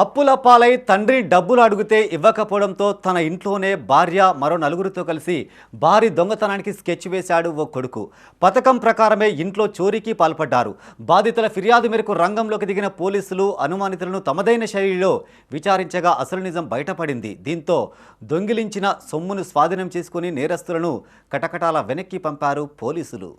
అప్పుల పాలై తండ్రి డబ్బులు అడిగితే ఇవ్వకపోవడంతో తన ఇంట్లోనే భార్య మరో నలుగురితో కలిసి భారీ దొంగతనానికి స్కెచ్ వేశాడు ఓ కొడుకు. పథకం ప్రకారమే ఇంట్లో చోరీకి పాల్పడ్డారు. బాధితుల ఫిర్యాదు మేరకు రంగంలోకి దిగిన పోలీసులు అనుమానితులను తమదైన శైలిలో విచారించగా అసలు నిజం బయటపడింది. దీంతో దొంగిలించిన సొమ్మును స్వాధీనం చేసుకుని నేరస్తులను కటకటాల వెనక్కి పంపారు పోలీసులు.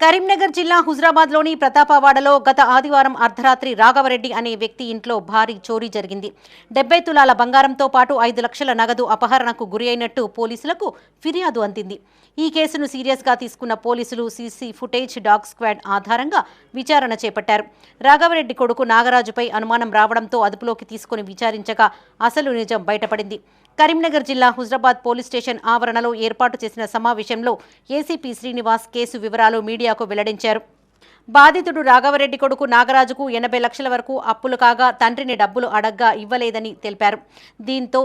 కరీంనగర్ జిల్లా హుజరాబాద్లోని ప్రతాపవాడలో గత ఆదివారం అర్ధరాత్రి రాఘవరెడ్డి అనే వ్యక్తి ఇంట్లో భారీ చోరీ జరిగింది. డెబ్బై తులాల బంగారంతో పాటు ఐదు లక్షల నగదు అపహరణకు గురి అయినట్టు పోలీసులకు ఫిర్యాదు అందింది. ఈ కేసును సీరియస్గా తీసుకున్న పోలీసులు సీసీ ఫుటేజ్ డాగ్ స్క్వాడ్ ఆధారంగా విచారణ చేపట్టారు. రాఘవరెడ్డి కొడుకు నాగరాజుపై అనుమానం రావడంతో అదుపులోకి తీసుకుని విచారించగా అసలు నిజం బయటపడింది. కరీంనగర్ జిల్లా హుజరాబాద్ పోలీస్ స్టేషన్ ఆవరణలో ఏర్పాటు చేసిన సమావేశంలో ఏసీపీ శ్రీనివాస్ కేసు వివరాలు మీడియా మీడియాకు వెల్లడించారు. బాధితుడు రాఘవరెడ్డి కొడుకు నాగరాజుకు ఎనభై లక్షల వరకు అప్పులు కాగా తండ్రిని డబ్బులు అడగ్గా ఇవ్వలేదని తెలిపారు. దీంతో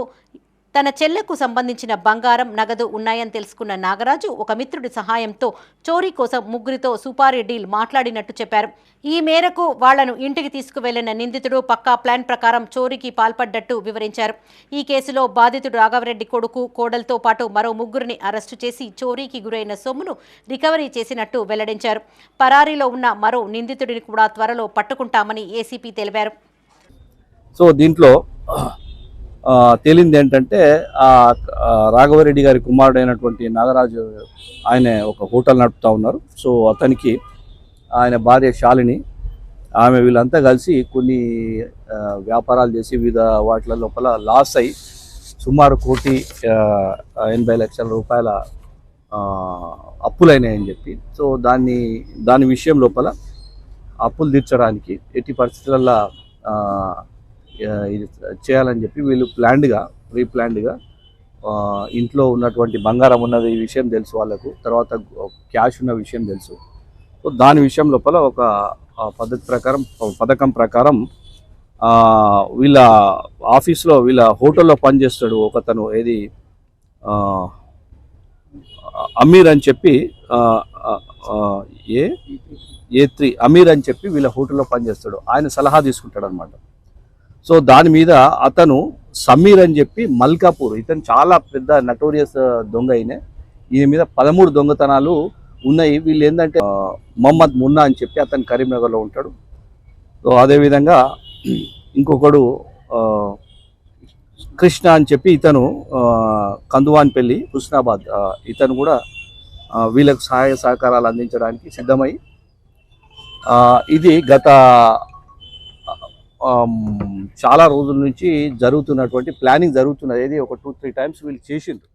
తన చెల్లెకు సంబంధించిన బంగారం నగదు ఉన్నాయని తెలుసుకున్న నాగరాజు ఒక మిత్రుడి సహాయంతో చోరీ కోసం ముగ్గురితో సుపారెడ్డిల్ మాట్లాడినట్టు చెప్పారు. ఈ మేరకు వాళ్ళను ఇంటికి తీసుకువెళ్ళిన నిందితుడు పక్కా ప్లాన్ ప్రకారం చోరీకి పాల్పడ్డట్టు వివరించారు. ఈ కేసులో బాధితుడు రాఘవరెడ్డి కొడుకు కోడలతో పాటు మరో ముగ్గురిని అరెస్టు చేసి చోరీకి గురైన సొమ్మును రికవరీ చేసినట్టు వెల్లడించారు. పరారీలో ఉన్న మరో నిందితుడిని కూడా త్వరలో పట్టుకుంటామని ఏసీపీ తెలిపారు. సో దీంట్లో తేలింది ఏంటంటే ఆ రాఘవరెడ్డి గారి కుమారుడైనటువంటి నాగరాజు ఆయన ఒక హోటల్ నడుపుతా ఉన్నారు. సో అతనికి ఆయన భార్య శాలిని ఆమె వీళ్ళంతా కలిసి కొన్ని వ్యాపారాలు చేసి వివిధ వాటి లోపల లాస్ అయ్యి సుమారు కోటి ఎనభై లక్షల రూపాయల అప్పులైనాయని చెప్పి సో దాన్ని దాని విషయం లోపల అప్పులు తీర్చడానికి ఎట్టి పరిస్థితులలో ఇది చేయాలని చెప్పి వీళ్ళు ప్లాన్డ్గా ప్రీ ప్లాన్డ్గా ఇంట్లో ఉన్నటువంటి బంగారం ఉన్నది ఈ విషయం తెలుసు వాళ్ళకు తర్వాత క్యాష్ ఉన్న విషయం తెలుసు. సో దాని విషయం లోపల ఒక పద్ధతి ప్రకారం పథకం ప్రకారం వీళ్ళ ఆఫీస్లో వీళ్ళ హోటల్లో పనిచేస్తాడు ఒకతను ఏది అమీర్ అని చెప్పి ఏ? ఏ త్రీ అమీర్ అని చెప్పి వీళ్ళ హోటల్లో పనిచేస్తాడు. ఆయన సలహా తీసుకుంటాడు అనమాట సో దాని మీద అతను సమీర్ అని చెప్పి మల్కాపూర్ ఇతను చాలా పెద్ద నటోరియస్ దొంగ అయిన ఈయన మీద పదమూడు దొంగతనాలు ఉన్నాయి. వీళ్ళు ఏంటంటే మహమ్మద్ మొహమ్మద్ మున్నా అని చెప్పి అతను కరీంనగర్లో ఉంటాడు. సో అదేవిధంగా ఇంకొకడు కృష్ణ అని చెప్పి ఇతను ఆ, కందువాన్పల్లి హుస్నాబాద్ ఇతను కూడా వీళ్ళకు సహాయ సహకారాలు అందించడానికి సిద్ధమై ఇది గత చాలా రోజుల నుంచి జరుగుతున్నటువంటి ప్లానింగ్ జరుగుతున్నది. ఒక టూ త్రీ టైమ్స్ వీళ్ళు చేసిండ్రు.